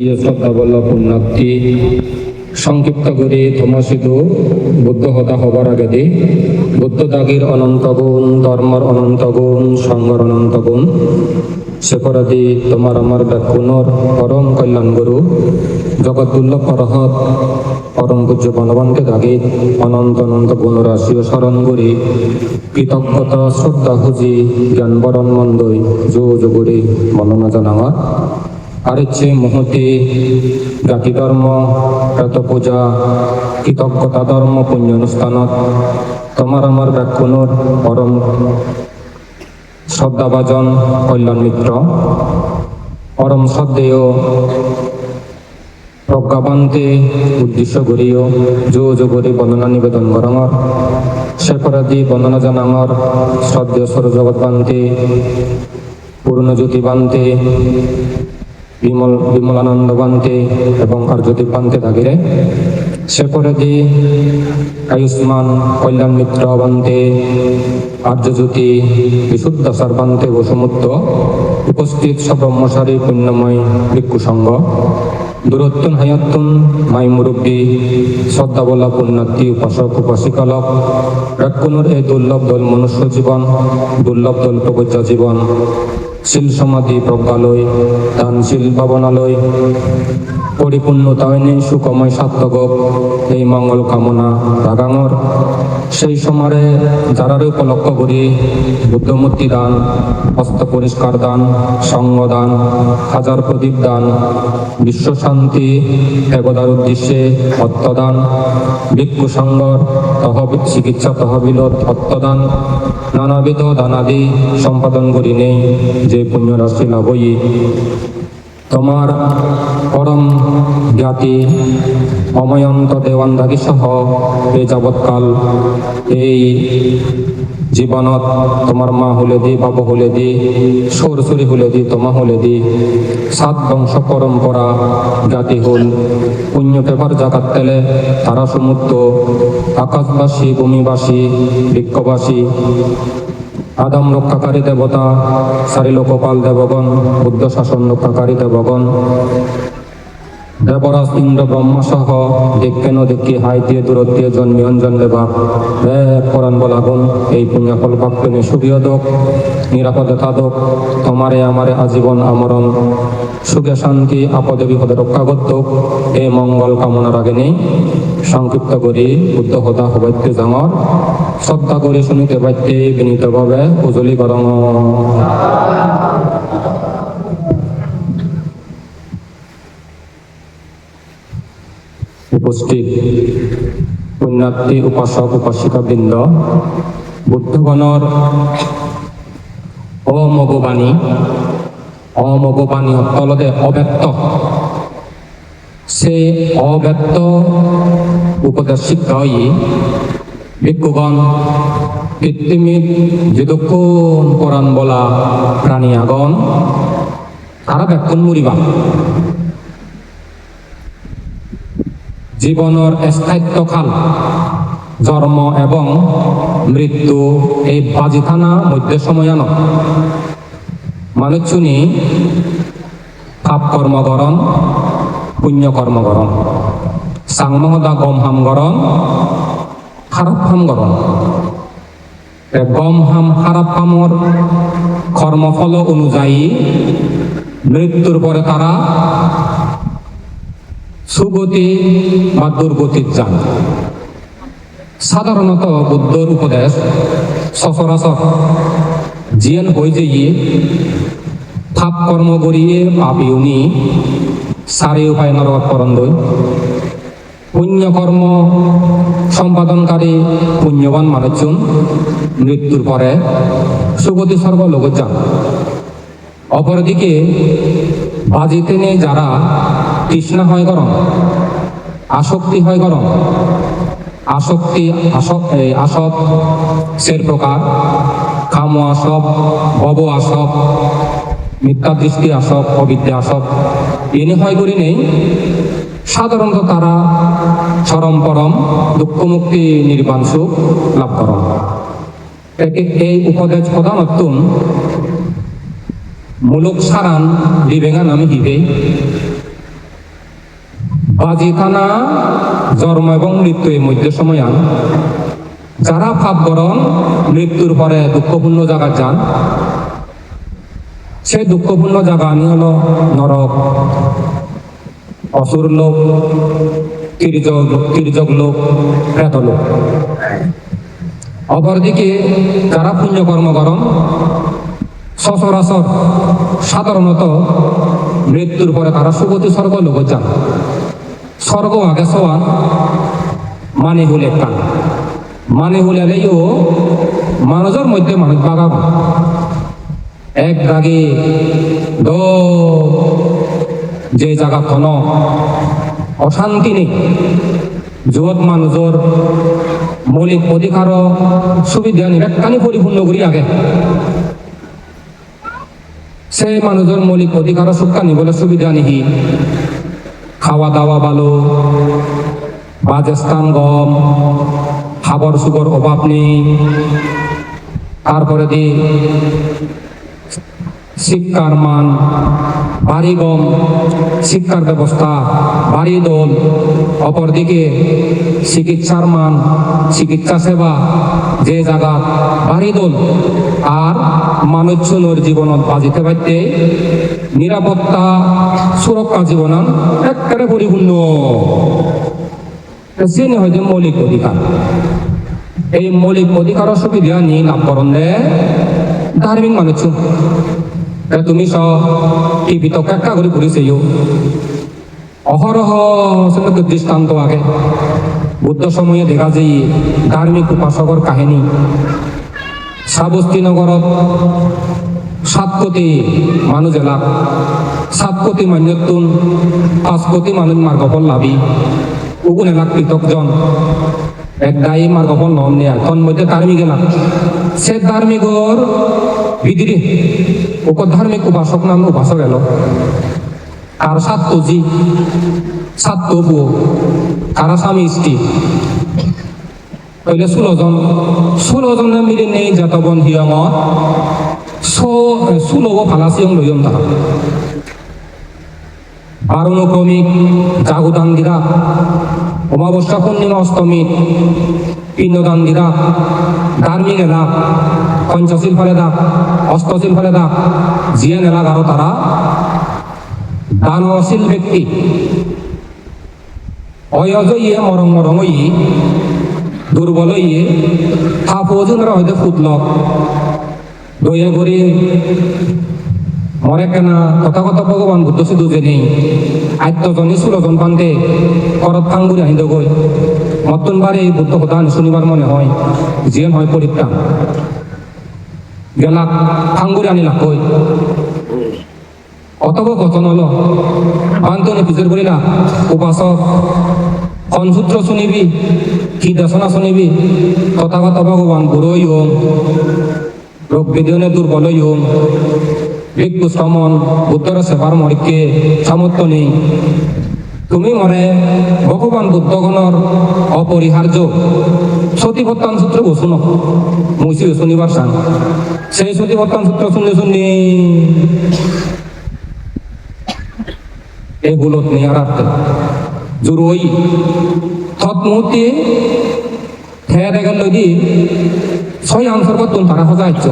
ইয়ে শ্রদ্ধা বল্ল, পুণ্যার্থী, সংক্ষিপ্ত করে থমসিদু বুদ্ধ হতা হবার আগে বুদ্ধ দাগির অনন্ত গুণ, ধর্মর অনন্ত গুণ, সংঘর অনন্ত গুণ। সেপরাদি তোমার আমার ব্যাকুণর পরম কল্যাণ গুরু। জগৎ দুর্লভ পরহত পরম পূজ্য বনবানকে দাগি অনন্ত অনন্ত গুণ রাশি স্মরণ করি। কৃতজ্ঞতা, শ্রদ্ধা খুঁজি, জ্ঞান বরণ মন্দই যো যোগুরি বর্ণনা জানাওয়া। আর হচ্ছে মহতি জাতি ধর্ম ব্রত পূজা কৃতজ্ঞতা ধর্ম পুণ্য অনুষ্ঠানত তোমার আমার ব্যাকুণর পরম শ্রদ্ধাভাজন কল্যাণ মিত্র, পরম শ্রদ্ধেয়, প্রজ্ঞাবান্তে উদ্দেশ্য করিও, যো যো করে বন্দনা নিবেদন করঙর, শেখরাদি বন্দনা জানাঙর, শ্রদ্ধেয় সরজগৎ বান্তে পূর্ণজ্যোতি বান্তে বিমল বিমলানন্দ বান্তে এবং কার্যদীপ বান্তে থাকিরে সে পরে দি আয়ুষ্মান, কল্যাণ মিত্র বান্তে আর্যজ্যোতি, বিশুদ্ধ সর্বান্তে বসুমুক্ত, উপস্থিত সব্রহ্মচারী পুণ্যময় ভিক্ষু সংঘ দূরত্বন হায়াত্তন মাই মুরব্বী শ্রদ্ধা বলা পুণ্যার্থী, উপাসক, উপাসিকালক, রাক্ষণের এই দুর্লভ দল মনুষ্য জীবন, দুর্লভ দল প্রবজ্জা জীবন। শিল সমাধি প্রজ্ঞালয় দানশীল ভাবনালয়। পরিপূর্ণতায় নেই সুকময় সার্থক এই মঙ্গল কামনা রাগাঙর। সেই সময়ে যারারে উপলক্ষ করি, বুদ্ধমূর্তি দান, হস্ত পরিষ্কার দান, সঙ্গ দান, হাজার প্রদীপ দান, বিশ্ব শান্তি একদার উদ্দেশ্যে অর্থদান ভিক্ষু সংঘর তহবিল চিকিৎসা তহবিলত অর্থদান নানাবিধ দানাদি সম্পাদন করি নেই যে পুণ্য রাশি লাভই তোমার পরম জ্ঞাতি অময়ন্ত দেওয়ানদাগী সহ এই যাবৎকাল, এই জীবনত তোমার মা হলে দি, বাবু হলে দি, সরসরি হলে দি, তোমা হলে দি, সাত বংশ পরম্পরা জাতি হল। পুণ্য পেপার জাগাত তেলে তারা সমুদ্র, আকাশবাসী, ভূমিবাসী, বৃক্ষবাসী আদম রক্ষাকারী দেবতা সারিলোকপাল দেবগণ বুদ্ধ শাসন রক্ষাকারী দেবগণ। দেবরাজ ইন্দ্র ব্রহ্মা সহ দেখকেন দেখি হাই দিয়ে দূরত্বে দেবা পরাণ বলাগুন এই পুণ্যফল ভক্তনে সুখীয় দোক, নিরাপদে থাদক তোমারে আমারে আজীবন আমরণ। সুখে শান্তি, আপদে বিপদে রক্ষা করতক এই মঙ্গল কামনার আগে নেই। সংক্ষিপ্ত করি হতা হবাইতে জাঙর। শ্রদ্ধা করে শুনিতে পাইতে বিনীতভাবে উজলি করং। উপস্থিত পুণ্যার্থী উপাসক উপাসিকা বৃন্দ বুদ্ধগণর অমগবাণী অমগবাণী তলদে অব্যক্ত। সে অব্যক্ত উপদেশ শিক্ষা হই ভিক্ষুগণ, কৃত্রিমিক যদক্ষণ কোরআন বলা প্রাণী আগন তারা ব্যাক্ষণ মরিবা। জীবনের স্থায়িত্ব খাল জন্ম এবং মৃত্যু এই বাজিথানা মধ্যে সময়ান মানুষুনি পাপ কর্মকরণ পুণ্য কর্মকরণ সাংমহদা গম হাম গরণ, খারাপ হাম গরণ। এ গম হাম খারাপ হামর কর্মফল অনুযায়ী মৃত্যুর পরে তারা সুগতি বা দুর্গতির যান। সাধারণত বুদ্ধর উপদেশ, সচরাচর জিয়ান হয়ে যেয়ে থাপ কর্ম করিয়ে পাপি উনি, সারে উপায় নরক পরন্দই। পুণ্যকর্ম সম্পাদনকারী পুণ্যবান মানুষজন মৃত্যুর পরে সুগতি স্বর্গ লোক যান অপরদিকে বাজিতে যারা তৃষ্ণা হয় গরম, আসক্তি হয় গরম। আসক্তি, আসক সের প্রকার। কাম আসক, ভব আসক, মিথ্যা দৃষ্টি আসক, অবিদ্যা আসক, এনে হয় করি নেই। সাধারণত তারা চরম পরম দুঃখ মুক্তি নির্বাণ সুখ লাভ করন। এই উপদেশ প্রধানত মূলক সারান দিবেঙ্গা নামে হিবে বাজি থানা জন্ম এবং মৃত্যু এই মধ্য সময়ান। যারা ভাব গরম মৃত্যুর পরে দুঃখপূর্ণ জায়গা যান। সেই দুঃখপূর্ণ জায়গা আনি হলো নরক। অসুর লোক তির্যক লোক, প্রেত লোক। অপরদিকে যারা পুণ্যকর্ম করন সচরাচর সাধারণত মৃত্যুর পরে তারা সুগতি স্বর্গ লোক যান। স্বর্গ আগে সওয়ান মানে হলে কান। মানে হলে ও মানুষের মধ্যে মানুষ বাগাব। এক দাগে দ, যে জায়গা খন অশান্তি নেই। যত মানুষের মৌলিক অধিকার, সুবিধা নিবেকানি পরিপূর্ণ করি আগে। সেই মানুষের মৌলিক অধিকার সুখা নিবলে সুবিধা নিহি। খাওয়া দাওয়া ভালো বাজস্থান গম খাবার সুগর অভাব নেই। তারপরে দি, শিক্ষার মান বাড়ি গম, শিক্ষার ব্যবস্থা বাড়ি দল। অপরদিকে, চিকিৎসার মান, চিকিৎসা সেবা, যে জায়গা বাড়ি দল। আর মানুষজনের জীবনত বাজিতে পারতে নিরাপত্তা, সুরক্ষা জীবনান একেবারে পরিপূর্ণ। সেনে হয়তো মৌলিক অধিকার। এই মৌলিক অধিকার সুবিধা নিয়ে লাভ করন দে ধার্মিক মানুষ তুমি স, টিভি তো কাকা করে ঘুরিছেও অহরহ দৃষ্টান্ত আগে। বুদ্ধ সময়ে দেখা যায়, ধার্মিক উপাসকর কাহিনী। শ্রাবস্তীনগৰত সাত কোটি মানুহ এলাক সাত কোটি মান্যতুন পাঁচ কোটি মানুহ মাৰ্গফল লাভি। উগুন এলাক পৃথকজন। এক দায়ী মার্গফল নন নেয়া তন্মধ্যে ধার্মিক এলাক সে ধার্মিকর বিদিরে উপ ধার্মিক উপাসক নাম উপাসক এলো। আর সাত জি? সাত বউ তারা স্বামী স্ত্রী? তাহলে ষোলোজন ষোলোজনে মিলি নেই জাতবন হিয়ঙত ষোলো ফালাসিয়ং লইয়ন তারা বারণক্রমিক জাগুদান দিরা অমাবস্যা পূর্ণিমা অষ্টমী, পিণ্ডদান দিরা ধার্মিক এলাক পঞ্চশীল ফলে দাক অষ্টশীল ফলে দাক জিয়ান এলাক আরও তারা। দানশীল ব্যক্তি অয়জ ইয়ে মরং মরং ইয়ে দুর্বল ইয়ে থাপোজনরা হয়তো ফুটলক। দয়ে করে মরে কেনা কথা কথা ভগবান বুদ্ধ সিধু যে নেই। আত্মজনী ষোলজন পান্তে করত ফাঙ্গুরি আহিদ মতন বারে এই বুদ্ধ কথা শুনিবার মনে হয় জিয়েন হয় পরিত্রাণ। গেলাক, ফাঙ্গুরি আনিলাক কই অতব কথন হল? বান্ধনে পিছের বলিলা, উপাসক, কনসূত্র শুনিবি। কি দেশনা শুনিবি তথাগত ভগবান বুড়োই হোম। রোগ বেদনে দুর্বল হোম। ভিক্ষু শ্রমণ বুদ্ধর সেবার মরিকে সামর্থ্য নেই। তুমি মরে ভগবান বুদ্ধগণর অপরিহার্য সতীপত্তান সূত্র বসুন মুসি শনিবার সান সেই সতীপত্তান সূত্র শুনলে শুনি এই ভুলত নেই আর জুরুই থত মুহূর্তে খেয়া দেখার লদি ছয় আনসার কত তারা সজা হচ্ছে।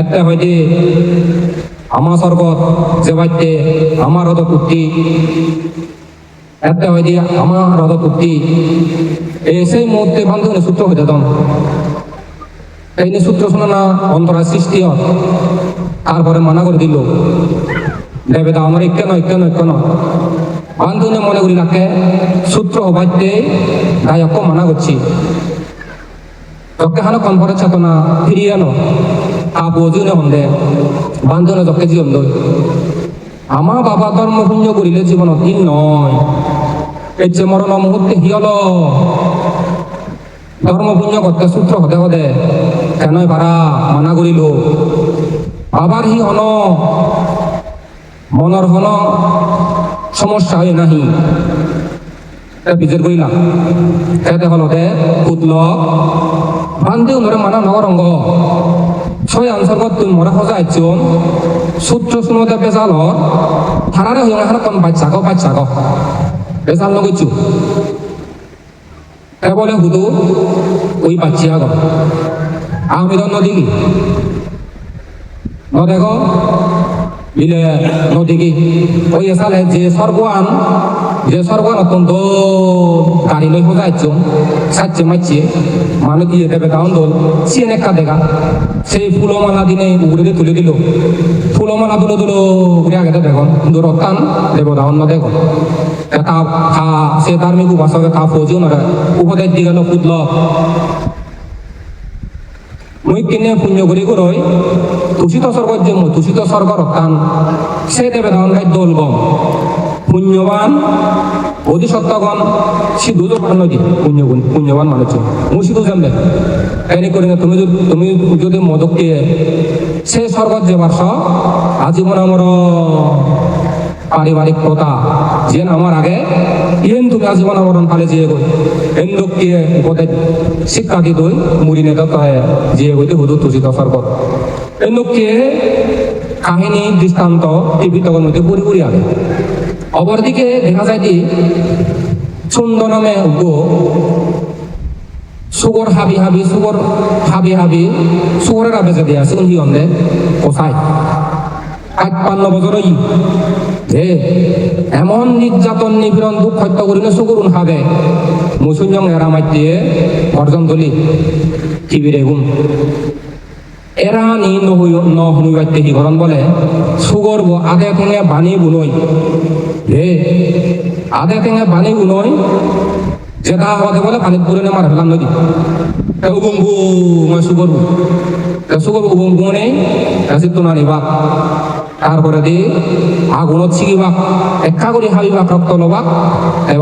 এতে হয়তো আমার স্বর্গত যে বাইতে আমার হত কুর্তি এতে হয়তো আমার হত কুর্তি এই সেই মুহূর্তে বান্ধবনে সূত্র হয়ে যেতাম এই নিয়ে সূত্র শোনা না অন্তরা সৃষ্টি হয়। তারপরে মানা করে দিল, দেবে আমার একটা নয় একটা নয় একটা নয় বান্ধবনে মনে করি রাখে সূত্র হবাইতে দায়ক মানা করছি। যকে হানো কনফারে চেতনা ফিরিয়ে আনো আপ ওজুনে হন্দে বান্ধনে যকে জীবন দই আমার বাবা ধর্ম পুণ্য করিলে জীবন দিন নয়। এই যে মরণ মুহূর্তে হিয়ল। ধর্ম করতে সূত্র হতে হতে কেনই পারা মানা করিল? আবার হি হন, মনৰ হন সমস্যা হয় নাহি। বিজের করিলাম এতে হলতে পুতল বান্ধে উনরে মানা নগরঙ্গ ছয় আনসর্গত তুই মরে সজা আইজন সূত্র শুনোতে বেজাল থারারে হইং হারা কোন বাচ্চা গো বাচ্চা গো বেসাল নগচ্ছু এ বলে হুদু ওই পাচ্ছি আগম আমি তো নদী কি? নদেগো বিলে নদী কি ওই এসালে যে সর্বান যে সর্বান অত্যন্ত গাড়ি লই হোজাইছ সাচ্ছে মাইছে মানুষ দিয়ে দেবে কাউন দোল সিয়ে একটা দেখা সেই ফুলমালা দিনে উগড়ে তুলে দিল। ফুলমালা তুলে দিল উগড়ে আগে দেখুন কিন্তু রত্তান দেব দাউন না দেখুন তা সে ধার্মিক উপাসকে তা ফৌজিও না উপদেশ দিয়ে গেল ফুটল মই পুণ্য করি করই তুষিত স্বর্গর জন্য তুষিত স্বর্গ রক্ষান সে দেবে ধান দোল গম পুণ্যবান অধিসত্ত্বগণ সিধু ভালো নদী পুণ্য পুণ্যবান মানুষ জানবে করি না তুমি তুমি যদি মদককে সে স্বর্গত যে বার্ষ আজীবন আমার পারিবারিক প্রথা যেন আমার আগে ইয়েন তুমি উপদে শিক্ষা দি দই? মুড়ি নেতা তাই যেয়ে গইতে হুদু তুষিত স্বর্গত এন লোককে কাহিনী, দৃষ্টান্ত, টিভি তখন মধ্যে পুরি পুরি আগে। অপরদিকে দেখা যায় কি ছন্দ নামে গো, সুগর হাবি হাবি, সুগর হাবি হাবি, সুগরের আবে যদি আছে, উনি অন্ধে, কোথায়? আট পান্ন বছর ই যে এমন নির্যাতন, নিপীড়ন, দুঃখ হত্যা করিলে সুগরুন হাবে। মুসুঞ্জং এরা মাইতে অর্জন দলি টিভিরে গুণ এরা নি ন সি ঘরন বলে? সুগর বো আদে ঠেঙে বানি বুনই। হে, আদে ঠেঙে বানি বুনই যেটা হতে বলে পানিত পুরে মার ফেলাম নদী। উবং বু মই সুগর বু। সুগর উবং বু নেই এসে তো নানি বাপ তারপরে দি আগুনত ছিগিবাক একা করে হাবিবাক রক্ত লবাক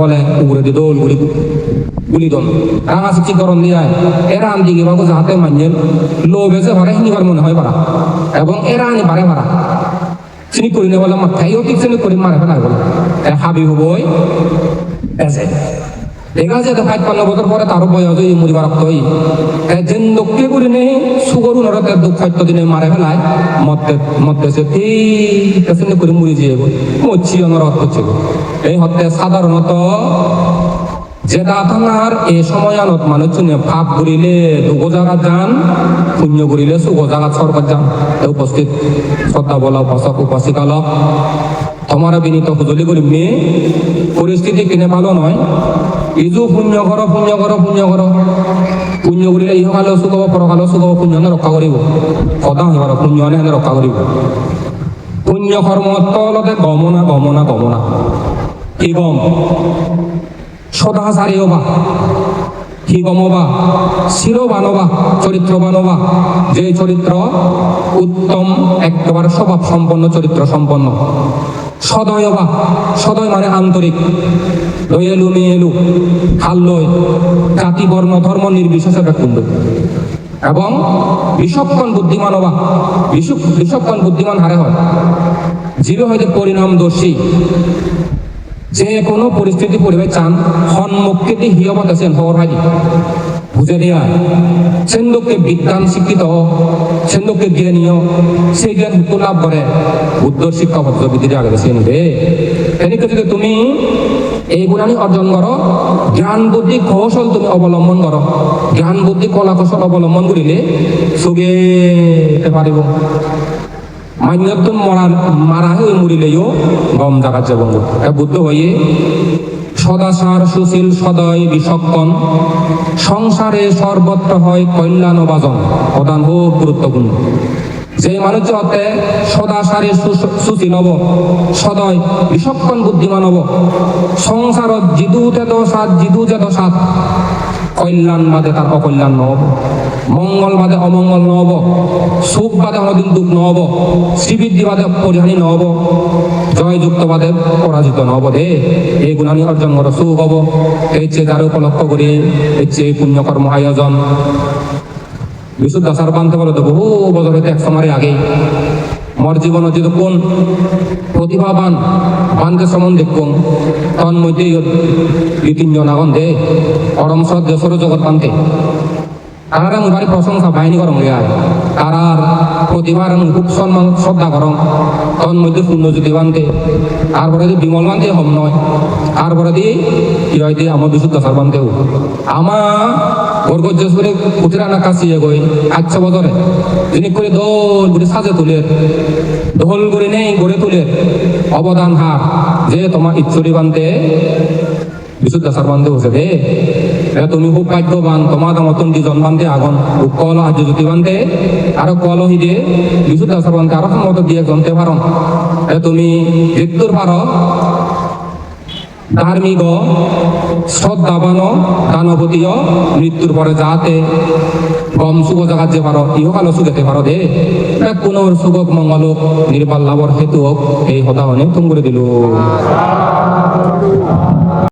বলে উগরে দি দোল গুলি গুলি দল। রাঙা চিচি গরম দিয়ে এরা আন দিকে বাবু যাহাতে মানিয়ে লো বেজে ভাড়া হিনিবার মনে হয় পারা এবং এরা আনি ভাড়া চিনি করি না বলে মাথায় অতি চিনি করি মারে ফেলা বলে। হাবি হবই এসে দেখা যায় ফাইভ পান্ন বছর পরে তারও বয়স হয়ে মরিবার রক্ত হই। যেন লোককে করে নেই, সুগরু নরতে দুঃখ দিনে মারে ফেলায়। মতে মতে সে ঠিক আছে করে মরি যেয়ে আমার রক্ত হচ্ছে এই হত্যা সাধারণত যেটা তোমার এই সময় আনত মানুষ ভাব করিলে দুগো জায়গা যান, পুণ্য করিলে সুগো জায়গা সরকার যান উপস্থিত শ্রদ্ধা বলা উপাসক, উপাসিকালক, তোমার বিনীত হুজলি করি মেয়ে পরিস্থিতি কিনে ভালো নয় ইজু পুণ্য কর পুণ্য কর পুণ্য কর পুণ্য করিলে ইহকালে সুখ হব পরকালে সুখ হব পুণ্য রক্ষা করিব সদা হইবার পুণ্য হেনে রক্ষা করিব পুণ্য কর্ম তলতে গমনা গমনা গমনা। কি গম? সদাচারী হবা কি গমবা শিরবানবা, চরিত্রবানবা। যে চরিত্র উত্তম, একেবারে স্বভাব সম্পন্ন চরিত্র সম্পন্ন সদয়বা, সদয় মানে আন্তরিক। লয়েলু মেয়েলু খাল্লয় জাতি বর্ণ ধর্ম নির্বিশেষে ব্যকুণ্ড। এবং বিষক্ষণ বুদ্ধিমান হবা বিষক্ষণ বুদ্ধিমান হারে হয়। জীবে হয়তো পরিণামদর্শী। যে কোনো পরিস্থিতি পরিবেশ চান সন্মুখকে দিয়ে হিয়বত আছেন হওয়ার বুঝে দেয়া সেন্দুককে বিজ্ঞান শিক্ষিত সেন্দুককে জ্ঞানীয়, সেই জ্ঞান হুতু লাভ করে উত্তর শিক্ষা পদ্ধতি আগে রে এনেকে যদি তুমি এইগুলানি অর্জন করো জ্ঞান বুদ্ধি কৌশল তুমি অবলম্বন করো জ্ঞান বুদ্ধি কলা কৌশল অবলম্বন করিলে সুগে পারিব মান্যতুন মরা, মারা হয়ে মরিলেও গম জাগাত যাব বুদ্ধ হয়ে সদাচার সুশীল সদয় বিচক্ষণ সংসারে সর্বত্র হয় কল্যাণ বাজন, প্রধান হোক গুরুত্বপূর্ণ। যে মানুষ হতে সদাচারে সুশীল হব, সদয় বিচক্ষণ বুদ্ধিমান হব, সংসারত জিদু তেদ সাত, জিদু যেত সাত কল্যাণ বাদে তার অকল্যাণ নহব। মঙ্গল বাদে অমঙ্গল নহব। সুখ বাদে অনদিন দুঃখ নহব। শ্রীবৃদ্ধি বাদে পরিহানি নহব। জয়যুক্ত বাদে পরাজিত নহব দে এই গুণানি অর্জন কর, সুখ হব। এই চেয়ে যার উপলক্ষ করি এই চেয়ে পুণ্যকর্ম আয়োজন বিশুদ্ধ সার বানতে বলে তো বহু বছর হইতে এক সময়ের আগেই। মোর জীবন যদি কোন প্রতিভাবান বানকে সম্বন্ধে কোন তন মধ্যে দুই তিনজন আগন দে। পরম শ্রদ্ধে সৌরজগৎ বানতে তারা মুবারি প্রশংসা বাহিনী করম আয় তারার প্রতিভার খুব সম্মান, শ্রদ্ধা করম তন মধ্যে শূন্য যদি বানতে তারপরে যদি বিমল বানতে হম নয়। আর বড় দিয়ে কি হয় দিয়ে আমার বিশুদ্ধ সারবান্তেও আমা গর্গজ্জেশ্বরে কুতিরানা কাছিয়ে গই আচ্ছা বদরে। যিনি করে দোল করে সাজে তুলে দোল করে নেই গড়ে তুলে অবদান হার, যে তোমার ইচ্ছুরি বানতে বিশুদ্ধ সারবান্ধে হচ্ছে দে এ তুমি খুব ভাগ্যবান, তোমার মতন দুজন বান্ধে আগুন কল আজ জ্যোতি বান্ধে আরও কল হিদে বিশুদ্ধ সারবান্ধে আরও মতো দিয়ে জমতে পারো এ তুমি মৃত্যুর পারো ধার্মিক শ্রদ্ধাবান দানবতীয় মৃত্যুর পরে যাতে গম শুভ জাগাত পারো ইহকালো সুখেতে পারো দে। কোন সুখক মঙ্গলক, নির্বাল লাভর হেতু এই হতা অনেক তুমি দিল।